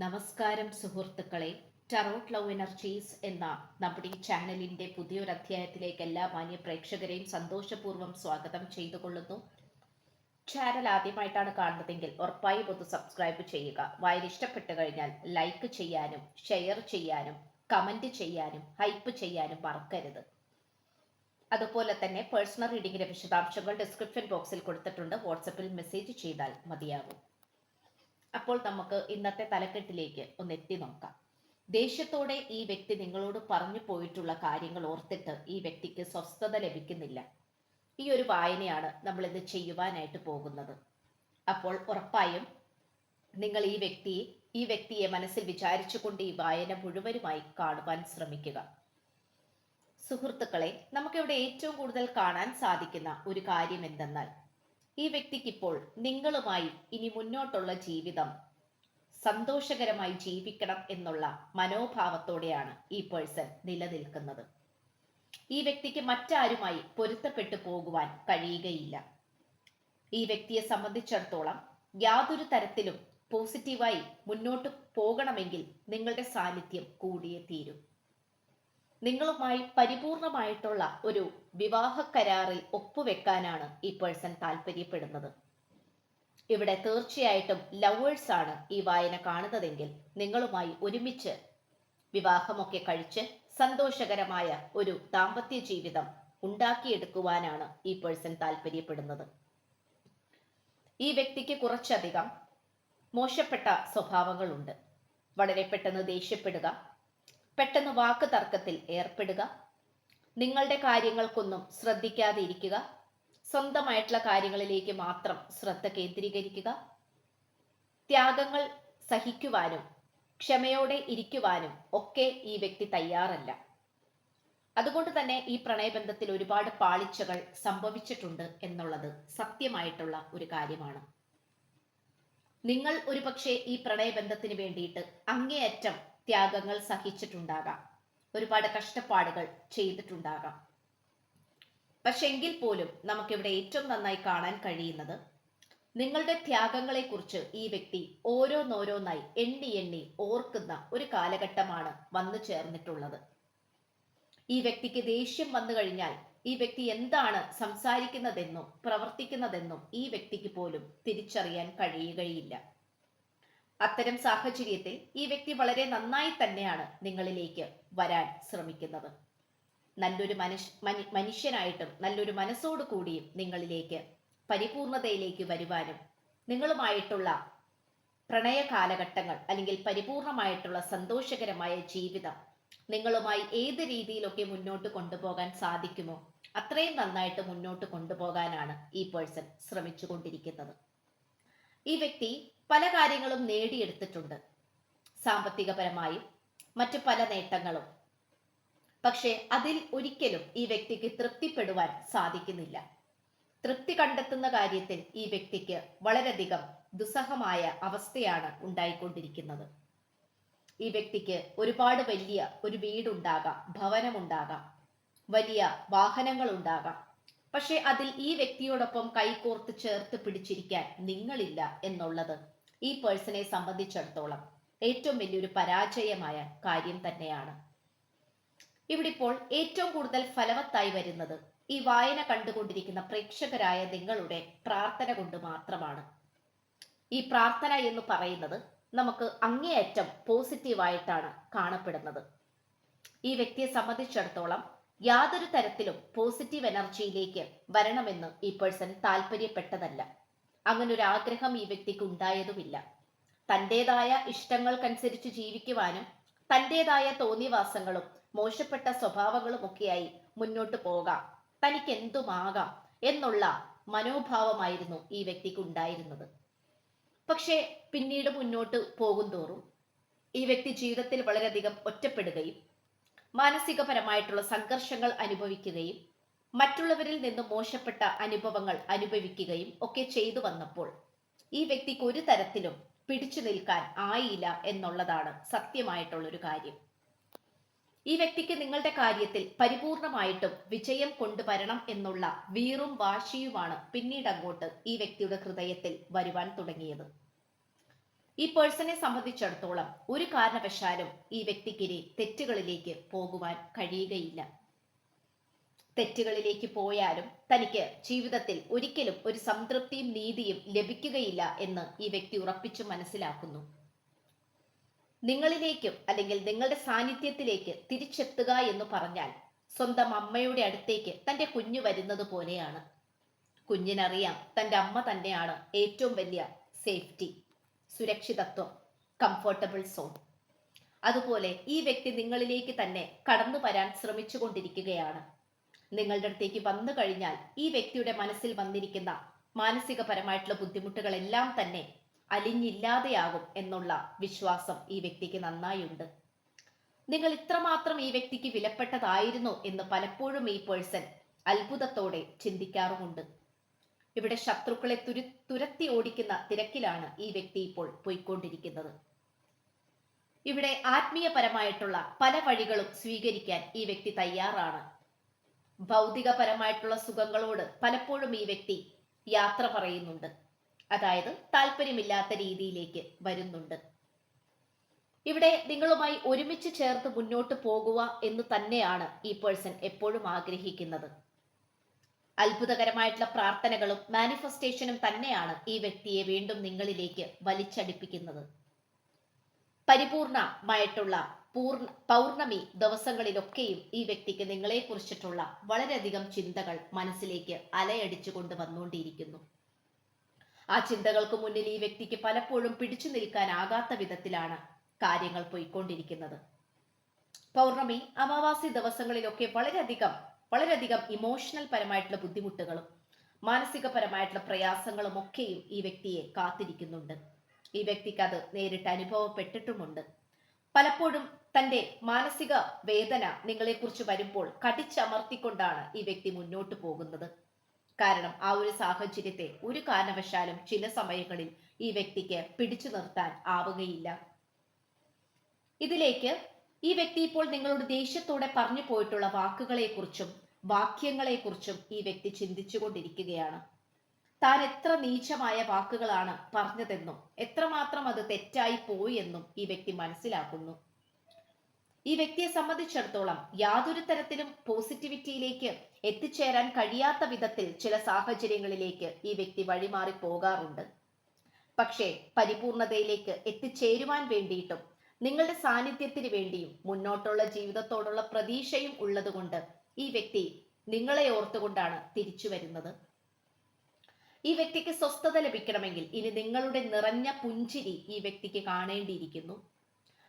നമസ്കാരം സുഹൃത്തുക്കളെ. Tarot love energies എന്ന നമ്മുടെ ഈ ചാനലിന്റെ പുതിയൊരു അധ്യായത്തിലേക്ക് എല്ലാ മാന്യ പ്രേക്ഷകരെയും സന്തോഷപൂർവം സ്വാഗതം ചെയ്തു കൊള്ളുന്നു ചാനൽ ആദ്യമായിട്ടാണ് കാണുന്നതെങ്കിൽ ഉറപ്പായും ഒന്ന് സബ്സ്ക്രൈബ് ചെയ്യുക. വായന ഇഷ്ടപ്പെട്ടു കഴിഞ്ഞാൽ ലൈക്ക് ചെയ്യാനും ഷെയർ ചെയ്യാനും കമന്റ് ചെയ്യാനും ഹൈപ്പ് ചെയ്യാനും മറക്കരുത്. അതുപോലെ തന്നെ പേഴ്സണൽ റീഡിങ്ങിന്റെ വിശദാംശങ്ങൾ ഡിസ്ക്രിപ്ഷൻ ബോക്സിൽ കൊടുത്തിട്ടുണ്ട്. വാട്സപ്പിൽ മെസ്സേജ് ചെയ്താൽ മതിയാകും. അപ്പോൾ നമുക്ക് ഇന്നത്തെ തലക്കെട്ടിലേക്ക് ഒന്ന് എത്തി നോക്കാം. ദേഷ്യത്തോടെ ഈ വ്യക്തി നിങ്ങളോട് പറഞ്ഞു പോയിട്ടുള്ള കാര്യങ്ങൾ ഓർത്തിട്ട് ഈ വ്യക്തിക്ക് സ്വസ്ഥത ലഭിക്കുന്നില്ല. ഈ ഒരു വായനയാണ് നമ്മൾ ഇത് ചെയ്യുവാനായിട്ട് പോകുന്നത്. അപ്പോൾ ഉറപ്പായും നിങ്ങൾ ഈ വ്യക്തി ഈ വ്യക്തിയെ മനസ്സിൽ വിചാരിച്ചുകൊണ്ട് ഈ വായന മുഴുവനുമായി കാണുവാൻ ശ്രമിക്കുക. സുഹൃത്തുക്കളെ നമുക്കിവിടെ ഏറ്റവും കൂടുതൽ കാണാൻ സാധിക്കുന്ന ഒരു കാര്യം എന്തെന്നാൽ ഈ വ്യക്തിക്കിപ്പോൾ നിങ്ങളുമായി ഇനി മുന്നോട്ടുള്ള ജീവിതം സന്തോഷകരമായി ജീവിക്കണം എന്നുള്ള മനോഭാവത്തോടെയാണ് ഈ പേഴ്സൺ നിലനിൽക്കുന്നത്. ഈ വ്യക്തിക്ക് മറ്റാരുമായി പൊരുത്തപ്പെട്ടു പോകുവാൻ കഴിയുകയില്ല. ഈ വ്യക്തിയെ സംബന്ധിച്ചിടത്തോളം യാതൊരു തരത്തിലും പോസിറ്റീവായി മുന്നോട്ട് പോകണമെങ്കിൽ നിങ്ങളുടെ സാന്നിധ്യം കൂടിയേ തീരും. നിങ്ങളുമായി പരിപൂർണമായിട്ടുള്ള ഒരു വിവാഹ കരാറിൽ ഒപ്പുവെക്കാനാണ് ഈ പേഴ്സൺ താല്പര്യപ്പെടുന്നത്. ഇവിടെ തീർച്ചയായിട്ടും ലവേഴ്സ് ആണ് ഈ വായന കാണുന്നതെങ്കിൽ നിങ്ങളുമായി ഒരുമിച്ച് വിവാഹമൊക്കെ കഴിച്ച് സന്തോഷകരമായ ഒരു ദാമ്പത്യ ജീവിതം ഉണ്ടാക്കിയെടുക്കുവാനാണ് ഈ പേഴ്സൺ താല്പര്യപ്പെടുന്നത്. ഈ വ്യക്തിക്ക് കുറച്ചധികം മോശപ്പെട്ട സ്വഭാവങ്ങളുണ്ട്. വളരെ പെട്ടെന്ന് ദേഷ്യപ്പെടുക പെട്ടെന്ന് വാക്ക് തർക്കത്തിൽ ഏർപ്പെടുക. നിങ്ങളുടെ കാര്യങ്ങൾക്കൊന്നും ശ്രദ്ധിക്കാതെ ഇരിക്കുക സ്വന്തമായിട്ടുള്ള കാര്യങ്ങളിലേക്ക് മാത്രം ശ്രദ്ധ കേന്ദ്രീകരിക്കുക. ത്യാഗങ്ങൾ സഹിക്കുവാനും ക്ഷമയോടെ ഇരിക്കുവാനും ഒക്കെ ഈ വ്യക്തി തയ്യാറല്ല. അതുകൊണ്ട് തന്നെ ഈ പ്രണയബന്ധത്തിൽ ഒരുപാട് പാളിച്ചകൾ സംഭവിച്ചിട്ടുണ്ട് എന്നുള്ളത് സത്യമായിട്ടുള്ള ഒരു കാര്യമാണ്. നിങ്ങൾ ഒരുപക്ഷെ ഈ പ്രണയബന്ധത്തിന് വേണ്ടിയിട്ട് അങ്ങേയറ്റം ത്യാഗങ്ങൾ സഹിച്ചിട്ടുണ്ടാകാം. ഒരുപാട് കഷ്ടപ്പാടുകൾ ചെയ്തിട്ടുണ്ടാകാം. പക്ഷെ എങ്കിൽ പോലും നമുക്കിവിടെ ഏറ്റവും നന്നായി കാണാൻ കഴിയുന്നത് നിങ്ങളുടെ ത്യാഗങ്ങളെക്കുറിച്ച് ഈ വ്യക്തി ഓരോന്നോരോന്നായി എണ്ണി എണ്ണി ഓർക്കുന്ന ഒരു കാലഘട്ടമാണ് വന്നു ചേർന്നിട്ടുള്ളത്. ഈ വ്യക്തിക്ക് ദേഷ്യം വന്നു കഴിഞ്ഞാൽ ഈ വ്യക്തി എന്താണ് സംസാരിക്കുന്നതെന്നും പ്രവർത്തിക്കുന്നതെന്നും ഈ വ്യക്തിക്ക് പോലും തിരിച്ചറിയാൻ കഴിയുകയില്ല. അത്തരം സാഹചര്യത്തിൽ ഈ വ്യക്തി വളരെ നന്നായി തന്നെയാണ് നിങ്ങളിലേക്ക് വരാൻ ശ്രമിക്കുന്നത്. നല്ലൊരു മനുഷ്യ മനുഷ്യനായിട്ടും നല്ലൊരു മനസ്സോടു കൂടിയും നിങ്ങളിലേക്ക് പരിപൂർണതയിലേക്ക് വരുവാനും നിങ്ങളുമായിട്ടുള്ള പ്രണയ കാലഘട്ടങ്ങൾ അല്ലെങ്കിൽ പരിപൂർണമായിട്ടുള്ള സന്തോഷകരമായ ജീവിതം നിങ്ങളുമായി ഏത് രീതിയിലൊക്കെ മുന്നോട്ട് കൊണ്ടുപോകാൻ സാധിക്കുമോ അത്രയും നന്നായിട്ട് മുന്നോട്ട് കൊണ്ടുപോകാനാണ് ഈ പേഴ്സൺ ശ്രമിച്ചുകൊണ്ടിരിക്കുന്നത്. ഈ വ്യക്തി പല കാര്യങ്ങളും നേടിയെടുത്തിട്ടുണ്ട്. സാമ്പത്തികപരമായും മറ്റു പല നേട്ടങ്ങളും. പക്ഷേ അതിൽ ഒരിക്കലും ഈ വ്യക്തിക്ക് തൃപ്തിപ്പെടുവാൻ സാധിക്കുന്നില്ല. തൃപ്തി കണ്ടെത്തുന്ന കാര്യത്തിൽ ഈ വ്യക്തിക്ക് വളരെയധികം ദുസ്സഹമായ അവസ്ഥയാണ് ഉണ്ടായിക്കൊണ്ടിരിക്കുന്നത്. ഈ വ്യക്തിക്ക് ഒരുപാട് വലിയ ഒരു വീടുണ്ടാകാം ഭവനമുണ്ടാകാം വലിയ വാഹനങ്ങൾ ഉണ്ടാകാം പക്ഷെ അതിൽ ഈ വ്യക്തിയോടൊപ്പം കൈകോർത്ത് ചേർത്ത് പിടിച്ചിരിക്കാൻ നിങ്ങളില്ല എന്നുള്ളത് ഈ പേഴ്സണെ സംബന്ധിച്ചിടത്തോളം ഏറ്റവും വലിയൊരു പരാജയമായ കാര്യം തന്നെയാണ്. ഇവിടെ ഇപ്പോൾ ഏറ്റവും കൂടുതൽ ഫലവത്തായി വരുന്നത് ഈ വായന കണ്ടുകൊണ്ടിരിക്കുന്ന പ്രേക്ഷകരായ നിങ്ങളുടെ പ്രാർത്ഥന കൊണ്ട് മാത്രമാണ്. ഈ പ്രാർത്ഥന എന്ന് പറയുന്നത് നമുക്ക് അങ്ങേയറ്റം പോസിറ്റീവായിട്ടാണ് കാണപ്പെടുന്നത്. ഈ വ്യക്തിയെ സംബന്ധിച്ചിടത്തോളം യാതൊരു തരത്തിലും പോസിറ്റീവ് എനർജിയിലേക്ക് വരണമെന്ന് ഈ പേഴ്സൺ താല്പര്യപ്പെട്ടതല്ല. അങ്ങനെ ഒരു ആഗ്രഹം ഈ വ്യക്തിക്ക് ഉണ്ടായതുമില്ല. തന്റെതായ ഇഷ്ടങ്ങൾക്കനുസരിച്ച് ജീവിക്കുവാനും തന്റെതായ തോന്നിവാസങ്ങളും മോശപ്പെട്ട സ്വഭാവങ്ങളും ഒക്കെയായി മുന്നോട്ട് പോകാം. തനിക്ക് എന്തുമാകാം എന്നുള്ള മനോഭാവമായിരുന്നു ഈ വ്യക്തിക്ക് ഉണ്ടായിരുന്നത് പക്ഷേ പിന്നീട് മുന്നോട്ട് പോകും തോറും ഈ വ്യക്തി ജീവിതത്തിൽ വളരെയധികം ഒറ്റപ്പെടുകയും മാനസികപരമായിട്ടുള്ള സംഘർഷങ്ങൾ അനുഭവിക്കുകയും മറ്റുള്ളവരിൽ നിന്ന് മോശപ്പെട്ട അനുഭവങ്ങൾ അനുഭവിക്കുകയും ഒക്കെ ചെയ്തു വന്നപ്പോൾ ഈ വ്യക്തിക്ക് ഒരു തരത്തിലും പിടിച്ചു നിൽക്കാൻ ആയില്ല എന്നുള്ളതാണ് സത്യമായിട്ടുള്ളൊരു കാര്യം. ഈ വ്യക്തിക്ക് നിങ്ങളുടെ കാര്യത്തിൽ പരിപൂർണമായിട്ടും വിജയം കൊണ്ടുവരണം എന്നുള്ള വീറും വാശിയുമാണ് പിന്നീട് അങ്ങോട്ട് ഈ വ്യക്തിയുടെ ഹൃദയത്തിൽ വരുവാൻ തുടങ്ങിയത്. ഈ പേഴ്സണെ സംബന്ധിച്ചിടത്തോളം ഒരു കാരണവശാലും ഈ വ്യക്തിക്കിനി തെറ്റുകളിലേക്ക് പോകുവാൻ കഴിയുകയില്ല. തെറ്റുകളിലേക്ക് പോയാലും തനിക്ക് ജീവിതത്തിൽ ഒരിക്കലും ഒരു സംതൃപ്തിയും നീതിയും ലഭിക്കുകയില്ല എന്ന് ഈ വ്യക്തി ഉറപ്പിച്ചു മനസ്സിലാക്കുന്നു. നിങ്ങളിലേക്കും അല്ലെങ്കിൽ നിങ്ങളുടെ സാന്നിധ്യത്തിലേക്ക് തിരിച്ചെത്തുക എന്ന് പറഞ്ഞാൽ സ്വന്തം അമ്മയുടെ അടുത്തേക്ക് തന്റെ കുഞ്ഞു വരുന്നത് പോലെയാണ്. കുഞ്ഞിനറിയാം തന്റെ അമ്മ തന്നെയാണ് ഏറ്റവും വലിയ സേഫ്റ്റി. സുരക്ഷിതത്വം കംഫർട്ടബിൾ സോൺ അതുപോലെ ഈ വ്യക്തി നിങ്ങളിലേക്ക് തന്നെ കടന്നു വരാൻ ശ്രമിച്ചു കൊണ്ടിരിക്കുകയാണ് നിങ്ങളുടെ അടുത്തേക്ക് വന്നു കഴിഞ്ഞാൽ ഈ വ്യക്തിയുടെ മനസ്സിൽ വന്നിരിക്കുന്ന മാനസികപരമായിട്ടുള്ള ബുദ്ധിമുട്ടുകളെല്ലാം തന്നെ അലിഞ്ഞില്ലാതെയാകും എന്നുള്ള വിശ്വാസം ഈ വ്യക്തിക്ക് നന്നായുണ്ട്. നിങ്ങൾ ഇത്രമാത്രം ഈ വ്യക്തിക്ക് വിലപ്പെട്ടതായിരുന്നു എന്ന് പലപ്പോഴും ഈ പേഴ്സൺ അത്ഭുതത്തോടെ ചിന്തിക്കാറുമുണ്ട്. ഇവിടെ ശത്രുക്കളെ തുരു തുരത്തി ഓടിക്കുന്ന തിരക്കിലാണ് ഈ വ്യക്തി ഇപ്പോൾ പോയിക്കൊണ്ടിരിക്കുന്നത്. ഇവിടെ ആത്മീയപരമായിട്ടുള്ള പല വഴികളും സ്വീകരിക്കാൻ ഈ വ്യക്തി തയ്യാറാണ്. ഭൗതികപരമായിട്ടുള്ള സുഖങ്ങളോട് പലപ്പോഴും ഈ വ്യക്തി യാത്ര പറയുന്നുണ്ട്. അതായത് താല്പര്യമില്ലാത്ത രീതിയിലേക്ക് വരുന്നുണ്ട്. ഇവിടെ നിങ്ങളുമായി ഒരുമിച്ച് ചേർത്ത് മുന്നോട്ട് പോകുക എന്ന് തന്നെയാണ് ഈ പേഴ്സൺ എപ്പോഴും ആഗ്രഹിക്കുന്നത്. അത്ഭുതകരമായിട്ടുള്ള പ്രാർത്ഥനകളും മാനിഫെസ്റ്റേഷനും തന്നെയാണ് ഈ വ്യക്തിയെ വീണ്ടും നിങ്ങളിലേക്ക് വലിച്ചടിപ്പിക്കുന്നത്. പരിപൂർണമായിട്ടുള്ള പൂർണ പൗർണമി ദിവസങ്ങളിലൊക്കെയും ഈ വ്യക്തിക്ക് നിങ്ങളെ കുറിച്ചിട്ടുള്ള വളരെയധികം ചിന്തകൾ മനസ്സിലേക്ക് അലയടിച്ചു കൊണ്ട് വന്നുകൊണ്ടിരിക്കുന്നു. ആ ചിന്തകൾക്ക് മുന്നിൽ ഈ വ്യക്തിക്ക് പലപ്പോഴും പിടിച്ചു നിൽക്കാനാകാത്ത വിധത്തിലാണ് കാര്യങ്ങൾ പോയിക്കൊണ്ടിരിക്കുന്നത്. പൗർണമി അമാവാസി ദിവസങ്ങളിലൊക്കെ വളരെയധികം വളരെയധികം ഇമോഷണൽ പരമായിട്ടുള്ള ബുദ്ധിമുട്ടുകളും മാനസികപരമായിട്ടുള്ള പ്രയാസങ്ങളും ഒക്കെയും ഈ വ്യക്തിയെ കാത്തിരിക്കുന്നുണ്ട്. ഈ വ്യക്തിക്ക് അത് നേരിട്ട് അനുഭവപ്പെട്ടിട്ടുമുണ്ട്. പലപ്പോഴും തന്റെ മാനസിക വേദന നിങ്ങളെക്കുറിച്ച് വരുമ്പോൾ കടിച്ചമർത്തിക്കൊണ്ടാണ് ഈ വ്യക്തി മുന്നോട്ട് പോകുന്നത്. കാരണം ആ ഒരു സാഹചര്യത്തെ ഒരു കാരണവശാലും ചില സമയങ്ങളിൽ ഈ വ്യക്തിക്ക് പിടിച്ചു നിർത്താൻ ആവുകയില്ല. ഇതിലേക്ക് ഈ വ്യക്തി ഇപ്പോൾ നിങ്ങളോട് ദേഷ്യത്തോടെ പറഞ്ഞു പോയിട്ടുള്ള വാക്കുകളെക്കുറിച്ചും വാക്യങ്ങളെക്കുറിച്ചും ഈ വ്യക്തി ചിന്തിച്ചുകൊണ്ടിരിക്കുകയാണ്. താൻ എത്ര നീചമായ വാക്കുകളാണ് പറഞ്ഞതെന്നും എത്രമാത്രം അത് തെറ്റായി പോയി എന്നും ഈ വ്യക്തി മനസ്സിലാക്കുന്നു. ഈ വ്യക്തിയെ സംബന്ധിച്ചിടത്തോളം യാതൊരു തരത്തിലും പോസിറ്റിവിറ്റിയിലേക്ക് എത്തിച്ചേരാൻ കഴിയാത്ത വിധത്തിൽ ചില സാഹചര്യങ്ങളിലേക്ക് ഈ വ്യക്തി വഴിമാറി പോകാറുണ്ട്. പക്ഷേ പരിപൂർണതയിലേക്ക് എത്തിച്ചേരുവാൻ വേണ്ടിയിട്ടും നിങ്ങളുടെ സാന്നിധ്യത്തിന് വേണ്ടിയും മുന്നോട്ടുള്ള ജീവിതത്തോടുള്ള പ്രതീക്ഷയും ഉള്ളതുകൊണ്ട് ഈ വ്യക്തി നിങ്ങളെ ഓർത്തുകൊണ്ടാണ് തിരിച്ചു വരുന്നത്. ഈ വ്യക്തിക്ക് സ്വസ്ഥത ലഭിക്കണമെങ്കിൽ ഇനി നിങ്ങളുടെ നിറഞ്ഞ പുഞ്ചിരി ഈ വ്യക്തിക്ക് കാണേണ്ടിയിരിക്കുന്നു.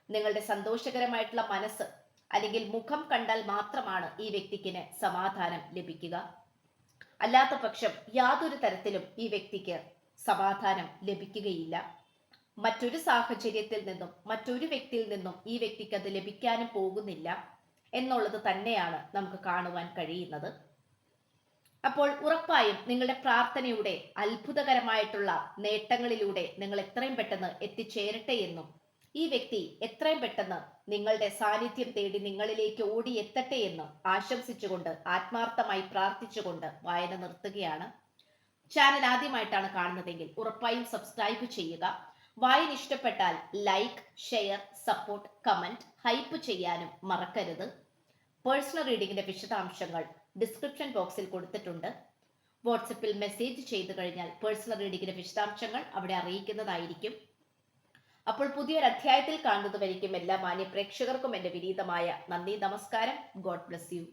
നിങ്ങളുടെ സന്തോഷകരമായിട്ടുള്ള മനസ്സ് അല്ലെങ്കിൽ മുഖം കണ്ടാൽ മാത്രമാണ് ഈ വ്യക്തിക്കിന് സമാധാനം ലഭിക്കുക. അല്ലാത്ത പക്ഷം യാതൊരു തരത്തിലും ഈ വ്യക്തിക്ക് സമാധാനം ലഭിക്കുകയില്ല. മറ്റൊരു സാഹചര്യത്തിൽ നിന്നും മറ്റൊരു വ്യക്തിയിൽ നിന്നും ഈ വ്യക്തിക്ക് അത് ലഭിക്കാനും പോകുന്നില്ല. എന്നുള്ളത് തന്നെയാണ് നമുക്ക് കാണുവാൻ കഴിയുന്നത്. അപ്പോൾ ഉറപ്പായും നിങ്ങളുടെ പ്രാർത്ഥനയുടെ അത്ഭുതകരമായിട്ടുള്ള നേട്ടങ്ങളിലൂടെ നിങ്ങൾ എത്രയും പെട്ടെന്ന് എത്തിച്ചേരട്ടെ എന്നും ഈ വ്യക്തി എത്രയും പെട്ടെന്ന് നിങ്ങളുടെ സാന്നിധ്യം തേടി നിങ്ങളിലേക്ക് ഓടി എത്തട്ടെ എന്ന് ആശംസിച്ചുകൊണ്ട് ആത്മാർത്ഥമായി പ്രാർത്ഥിച്ചുകൊണ്ട് വായന നിർത്തുകയാണ്. ചാനൽ ആദ്യമായിട്ടാണ് കാണുന്നതെങ്കിൽ ഉറപ്പായും സബ്സ്ക്രൈബ് ചെയ്യുക. വായന ഇഷ്ടപ്പെട്ടാൽ like share support comment hype ചെയ്യാനും മറക്കരുത്. പേഴ്സണൽ റീഡിങ്ങിന്റെ വിശദാംശങ്ങൾ ഡിസ്ക്രിപ്ഷൻ ബോക്സിൽ കൊടുത്തിട്ടുണ്ട്. വാട്സപ്പിൽ മെസ്സേജ് ചെയ്തു കഴിഞ്ഞാൽ പേഴ്സണൽ റീഡിങ്ങിന്റെ വിശദാംശങ്ങൾ അവിടെ അറിയിക്കുന്നതായിരിക്കും. അപ്പോൾ പുതിയൊരു അധ്യായത്തിൽ കാണുന്നതുവരിക്കും എല്ലാ മാന്യ പ്രേക്ഷകർക്കും എന്റെ വിനീതമായ നന്ദി നമസ്കാരം. God bless you.